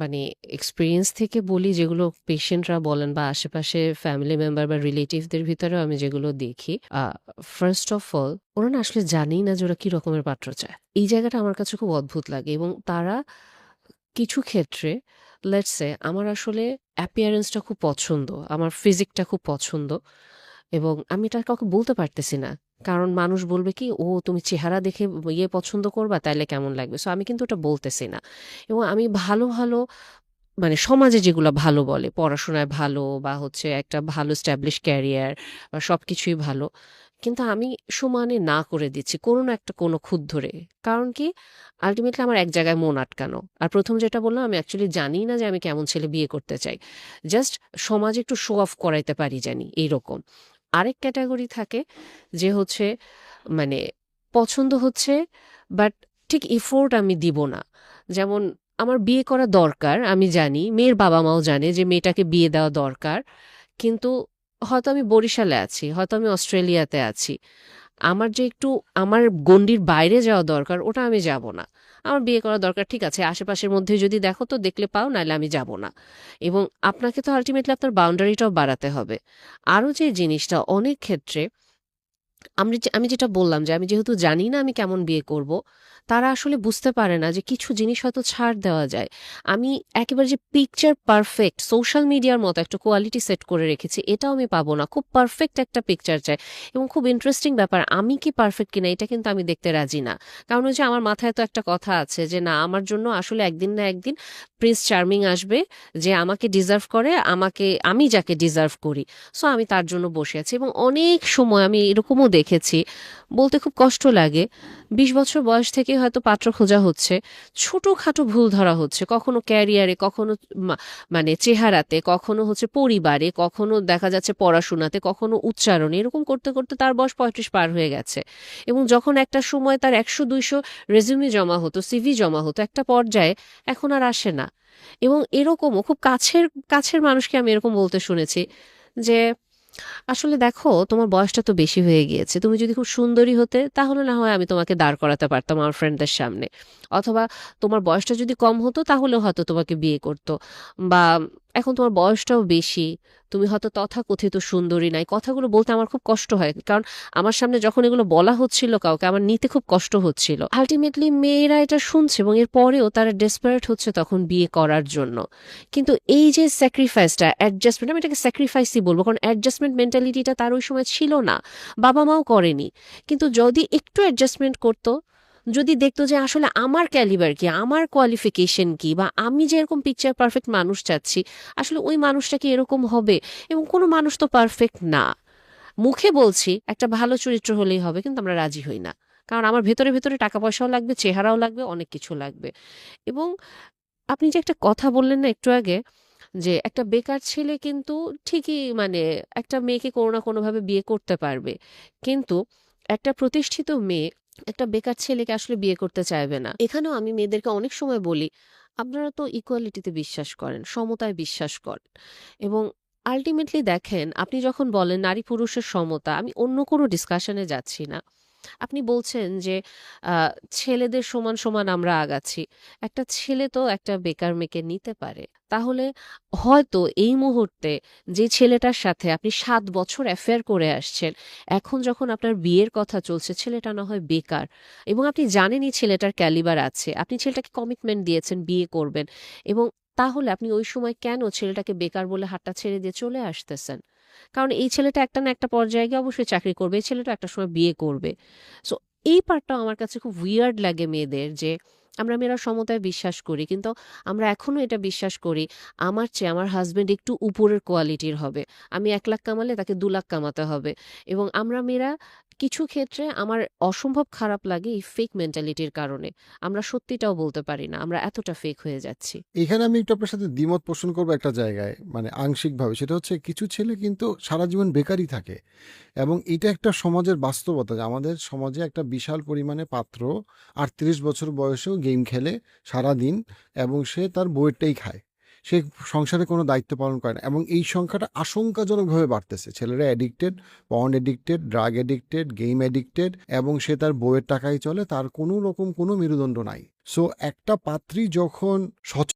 মানে এক্সপিরিয়েন্স থেকে বলি যেগুলো পেশেন্টরা বলেন বা আশেপাশে ফ্যামিলি মেম্বার বা রিলেটিভদের ভিতরেও আমি যেগুলো দেখি ফার্স্ট অফ অল ওরা না আসলে জানেই না যে ওরা কি রকমের পাত্র চায়। এই জায়গাটা আমার কাছে খুব অদ্ভুত লাগে এবং তারা কিছু ক্ষেত্রে লেটসে আমার আসলে অ্যাপিয়ারেন্সটা খুব পছন্দ, আমার ফিজিকটা খুব পছন্দ এবং আমি এটা কাউকে বলতে পারতেছি না। কারণ মানুষ বলবে কি, ও, তুমি চেহারা দেখে ইয়ে পছন্দ করবা, তাইলে কেমন লাগবে? সো আমি কিন্তু ওটা বলতেছি না। এবং আমি ভালো ভালো মানে সমাজে যেগুলো ভালো বলে, পড়াশোনায় ভালো বা হচ্ছে একটা ভালো স্ট্যাবলিশ ক্যারিয়ার বা সব কিছুই ভালো, কিন্তু আমি সমানে না করে দিচ্ছি, কোনো না একটা, কোনো খুদ ধরে। কারণ কি আলটিমেটলি আমার এক জায়গায় মন আটকানো। আর প্রথম যেটা বললাম, আমি অ্যাকচুয়ালি জানি না যে আমি কেমন ছেলে বিয়ে করতে চাই। জাস্ট সমাজে একটু শো অফ করাইতে পারি জানি, এইরকম। আরেক ক্যাটাগরি থাকে যে হচ্ছে মানে পছন্দ হচ্ছে, বাট ঠিক এফোর্ট আমি দিব না। যেমন আমার বিয়ে করা দরকার, আমি জানি, মেয়ের বাবা মাও জানে যে মেয়েটাকে বিয়ে দেওয়া দরকার, কিন্তু হয়তো আমি বরিশালে আছি, হয়তো আমি অস্ট্রেলিয়াতে আছি। আমার যে একটু আমার গণ্ডির বাইরে যাওয়া দরকার, ওটা আমি যাব না। আমার বিয়ে করা দরকার, ঠিক আছে, আশেপাশের মধ্যে যদি দেখো তো দেখলে পাও, নাহলে আমি যাব না। এবং আপনাকে তো আলটিমেটলি আপনার বাউন্ডারিটাও বাড়াতে হবে। আরও যে জিনিসটা, অনেক ক্ষেত্রে আমি আমি যেটা বললাম যে, আমি যেহেতু জানি না আমি কেমন বিয়ে করব, তারা আসলে বুঝতে পারে না যে কিছু জিনিস হয়তো ছাড় দেওয়া যায়। আমি একেবারে যে পিকচার পারফেক্ট সোশ্যাল মিডিয়ার মতো একটা কোয়ালিটি সেট করে রেখেছি, এটাও আমি পাবো না। খুব পারফেক্ট একটা পিকচার চাই এবং খুব ইন্টারেস্টিং ব্যাপার, আমি কি পারফেক্ট কিনা এটা কিন্তু আমি দেখতে রাজি না। কারণ যে আমার মাথায় তো একটা কথা আছে যে, না, আমার জন্য আসলে একদিন না একদিন প্রিন্স চার্মিং আসবে যে আমাকে ডিজার্ভ করে, আমাকে, আমি যাকে ডিজার্ভ করি। সো আমি তার জন্য বসে আছি এবং অনেক সময় আমি এরকমও দেখেছি, বলতে খুব কষ্ট লাগে। বিশ বছর বয়স থেকে হয়তো পাত্র খোঁজা হচ্ছে, ছোটোখাটো ভুল ধরা হচ্ছে, কখনো ক্যারিয়ারে কখনো মানে চেহারাতে, কখনো হচ্ছে পরিবারে, কখনো দেখা যাচ্ছে পড়াশোনাতে, কখনো উচ্চারণে, এরকম করতে করতে তার বয়স পঁয়ত্রিশ পার হয়ে গেছে। এবং যখন একটা সময় তার একশো, দুইশো রেজিউমি জমা হতো সিভি জমা হতো, একটা পর্যায়ে, এখন আর আসে না। এবং এরকমও, খুব কাছের কাছের মানুষকে আমি এরকম বলতে শুনেছি যে, আসলে দেখো, তোমার বয়সটা তো বেশি হয়ে গিয়েছে, তুমি যদি খুব সুন্দরী হতে, তাহলে না হয় আমি তোমাকে দাঁড় করাতে পারতাম আমার ফ্রেন্ডদের সামনে। অথবা তোমার বয়সটা যদি কম হতো, তাহলেও হয়তো তোমাকে বিয়ে করতো বা এখন তোমার বয়সটাও বেশি, তুমি হয়তো তথাকথিত সুন্দরী নাই। কথাগুলো বলতে আমার খুব কষ্ট হয়, কারণ আমার সামনে যখন এগুলো বলা হচ্ছিল কাউকে, আমার নিতে খুব কষ্ট হচ্ছিল। আলটিমেটলি মেয়েরা এটা শুনছে এবং এর পরেও তারা ডেসপারেট হচ্ছে তখন বিয়ে করার জন্য। কিন্তু এই যে স্যাক্রিফাইসটা অ্যাডজাস্টমেন্ট আমি এটাকে স্যাক্রিফাইসই বলব, কারণ অ্যাডজাস্টমেন্ট মেন্টালিটিটা তার ওই সময় ছিল না বাবা মাও করেনি। কিন্তু যদি একটু অ্যাডজাস্টমেন্ট করতো যদি দেখতো যে আসলে আমার ক্যালিবার কি, আমার কোয়ালিফিকেশন কি বা আমি যে এরকম পিকচার পারফেক্ট মানুষ চাচ্ছি, আসলে ওই মানুষটা কি এরকম হবে? এবং কোনো মানুষ তো পারফেক্ট না। মুখে বলছি, একটা ভালো চরিত্র হলেই হবে, কিন্তু আমরা রাজি হই না। কারণ আমার ভেতরে ভেতরে টাকা পয়সাও লাগবে, চেহারাও লাগবে, অনেক কিছু লাগবে। এবং আপনি যে একটা কথা বললেন না একটু আগে, যে একটা বেকার ছেলে কিন্তু ঠিকই মানে একটা মেয়েকে কোনো না কোনোভাবে বিয়ে করতে পারবে। কিন্তু একটা প্রতিষ্ঠিত মেয়ে একটা বেকার ছেলেকে আসলে বিয়ে করতে চাইবে না। এখানেও আমি মেয়েদেরকে অনেক সময় বলি, আপনারা তো ইকুয়ালিটিতে বিশ্বাস করেন, সমতায় বিশ্বাস করেন। এবং আলটিমেটলি দেখেন, আপনি যখন বলেন নারী পুরুষের সমতা, আমি অন্য কোনো ডিসকাশনে যাচ্ছি না। আপনি বলছেন যে ছেলেদের সমান সমান আমরা আগাচ্ছি। একটা ছেলে তো একটা বেকার মেয়েকে নিতে পারে। তাহলে হয়তো এই মুহূর্তে যে ছেলেটার সাথে আপনি সাত বছর অ্যাফেয়ার করে আসছেন, এখন যখন আপনার বিয়ের কথা চলছে, ছেলেটা না হয় বেকার এবং আপনি জানেনই ছেলেটার ক্যালিবার আছে। আপনি ছেলেটাকে কমিটমেন্ট দিয়েছেন, বিয়ে করবেন এবং তাহলে আপনি ওই সময় কেন ছেলেটাকে বেকার বলে হাতটা ছেড়ে দিয়ে চলে আসতেছেন? কারণ এই ছেলেটা একটা না একটা পর্যায়ে গিয়ে অবশ্যই চাকরি করবে, এই ছেলেটা একটা সময় বিয়ে করবে। সো এই পার্টটাও আমার কাছে খুব উইয়ার্ড লাগে মেয়েদের যে, আমরা মেয়েরা সমতায় বিশ্বাস করি, কিন্তু আমরা এখনও এটা বিশ্বাস করি, আমার চেয়ে আমার হাজব্যান্ড একটু উপরের কোয়ালিটির হবে। আমি এক লাখ কামালে তাকে দু লাখ কামাতে হবে। এবং আমরা মেয়েরা কিছু ক্ষেত্রে আমার অসম্ভব খারাপ লাগে এই ফেক মেন্টালিটির কারণে। আমরা সত্যিটাও বলতে পারি না, আমরা এতটা ফেক হয়ে যাচ্ছি। এখানে আমি একটু আপনার সাথে দ্বিমত পোষণ করব একটা জায়গায় মানে আংশিকভাবে। সেটা হচ্ছে কিছু ছেলে কিন্তু সারা জীবন বেকারই থাকে এবং এটা একটা সমাজের বাস্তবতা। আমাদের সমাজে একটা বিশাল পরিমাণে পাত্র আটত্রিশ বছর বয়সেও গেম খেলে সারা দিন এবং সে তার বইয়েরটাই খায়। সে সংসারে কোনো দায়িত্ব পালন করে না। এবং এই সংখ্যাটা আশঙ্কাজনকভাবে বাড়তেছে। ছেলেরা অ্যাডিক্টেড পন্ড addicted drug addicted game addicted এবং সে তার বইয়ের টাকায় চলে, তার কোনো রকম কোনো মেরুদণ্ড নাই। সো একটা পাত্রী যখন সচেতন